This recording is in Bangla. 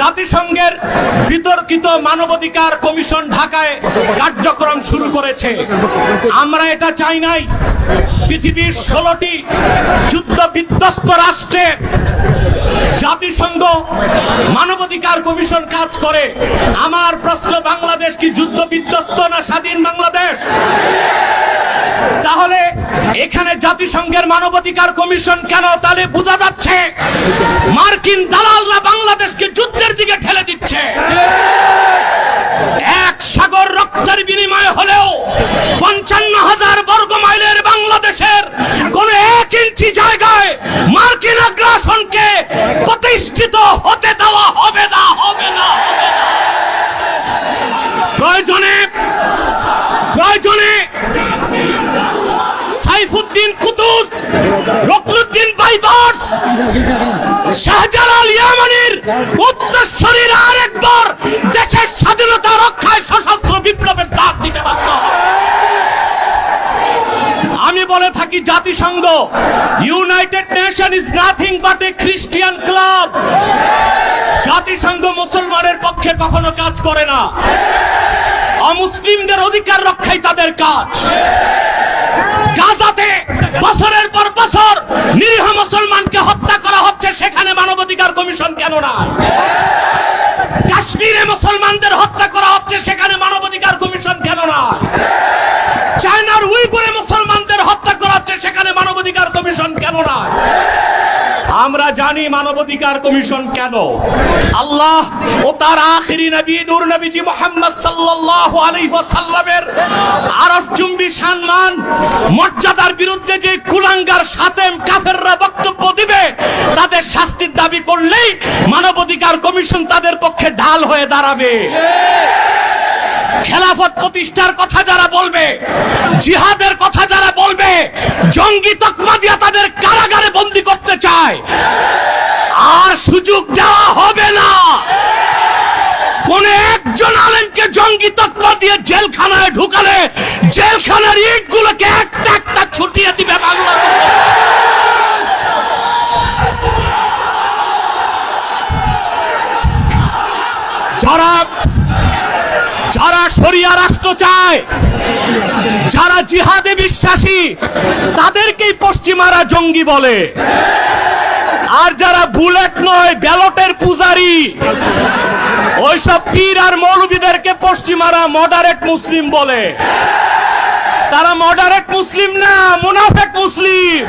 জাতিসংঘের বিতর্কিত মানবাধিকার কমিশন ঢাকায় কার্যক্রম শুরু করেছে। আমরা এটা চাই নাই। পৃথিবীর ষোলোটি যুদ্ধ বিধ্বস্ত রাষ্ট্রে জাতিসংঘ মানবাধিকার কমিশন কাজ করে। আমার প্রশ্ন, বাংলাদেশ কি যুদ্ধ বিধ্বস্ত না স্বাধীন বাংলাদেশ? তাহলে এখানে জাতিসংঘের মানবাধিকার কমিশন কেন তাহলে বোঝা যাচ্ছে, মার্কিন দালালরা বাংলাদেশকে দিচ্ছে এক সাগর রক্তের বিনিময় হলেও পঞ্চান্ন হাজার বর্গ মাইলের বাংলাদেশের কোন এক ইঞ্চি জায়গায় মার্কিন আগ্রাসনকে প্রতিষ্ঠিত হতে দেওয়া হবে না হবে না। প্রয়োজনে প্রয়োজনে সাইফুদ্দিন কুতুস, রকলুদ্দিন বাইবাস, শাহজালাল ইয়ামানির উত্তরসূরির আরেকবার দেশের স্বাধীনতা রক্ষায় সশস্ত্র বিপ্লবের ডাক দিতে পারত আমি বলে থাকি জাতিসংঘ United Nation is nothing but a Christian club জাতিসংঘ মুসলমানের পক্ষে কখনো কাজ করে না। অমুসলিমদের অধিকার রক্ষাই তাদের কাজ। গাজাতে বছরের পর বছর নিরীহ মুসলমানকে হত্যা করা হচ্ছে, সেখানে মানবাধিকার কমিশন কেন না মুসলমানদের হত্যা করা হচ্ছে, সেখানে মানবাধিকার কমিশন কেন না চায়নার উইগুরে মুসলমানদের হত্যা করা হচ্ছে, সেখানে মানবাধিকার কমিশন কেন না আমরা জানি মানবাধিকার কমিশন কেন। আল্লাহ ও তার আখিরি নবী, নূর নবীজি মোহাম্মদ সাল্লাল্লাহু আলাইহি ওয়াসাল্লামের আরশ চুম্বি সম্মান, মর্যাদার বিরুদ্ধে যে কুলাঙ্গার সাতেম কাফেররা বক্তব্য দিবে, তাদের শাস্তির দাবি করলেই মানবাধিকার কমিশন তাদের পক্ষে ঢাল হয়ে দাঁড়াবে। খেলাফত প্রতিষ্ঠার কথা যারা বলবে, জিহাদের কথা যারা বলবে, জঙ্গি তকমা দিয়া তাদের কারাগারে বন্দি করতে চায়। আর সুযোগ দেওয়া হবে না। কোন একজন আলেমকে জঙ্গি তকমা দিয়ে জেলখানায় ঢুকালে জেলখানার ইট গুলোকে একটা যারা যারা শরিয়া রাষ্ট্র চায়, যারা জিহাদে বিশ্বাসী, তাদেরকেই পশ্চিমারা জঙ্গি বলে। আর যারা বুলেট নয়, ব্যালটের পূজারি, ওইসব পীর আর মৌলবীদেরকে পশ্চিমারা মডারেট মুসলিম বলে। তারা মডারেট মুসলিম না, মুনাফেক মুসলিম।